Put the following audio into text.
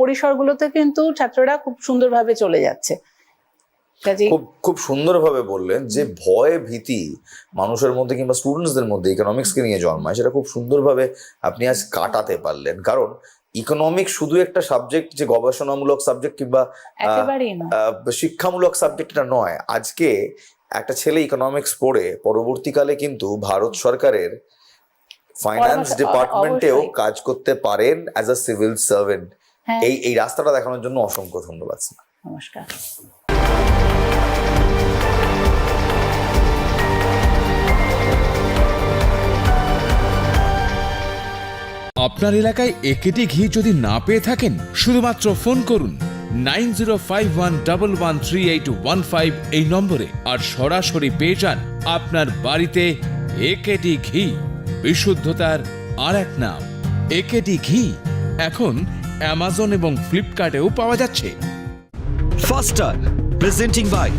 পরিসরগুলোতে কিন্তু ছাত্ররা খুব সুন্দরভাবে চলে যাচ্ছে। খুব খুব সুন্দরভাবে বললেন যে ভয় ভীতি মানুষের মধ্যে কিংবা স্টুডেন্টসদের মধ্যে ইকোনমিক্সকে নিয়ে জন্মায় সেটা খুব সুন্দরভাবে আপনি আজ কাটাতে পারলেন। কারণ ইকোনমিক্স শুধু একটা সাবজেক্ট যে গবেষণামূলক সাবজেক্ট কিংবা শিক্ষামূলক সাবজেক্টটা নয়। আজকে একটা ছেলে ইকোনমিক্স পড়ে পরবর্তীকালে কিন্তু ভারত সরকারের ফাইন্যান্স ডিপার্টমেন্টেও কাজ করতে পারেন অ্যাজ আ সিভিল সার্ভেন্ট এই এই রাস্তাটা দেখানোর জন্য অসংখ্য ধন্যবাদ নমস্কার। আপনার এলাকায় একেটি ঘি যদি না পেয়ে থাকেন শুধুমাত্র ফোন করুন nine zero five one double one three eight one five এই নম্বরে আর সরাসরি পেয়ে যান আপনার বাড়িতে একেটি ঘি। বিশুদ্ধতার আর এক নাম একেটি ঘি। এখন অ্যামাজন এবং ফ্লিপকার্টেও পাওয়া যাচ্ছে। ফাস্টার প্রেজেন্টিং বাই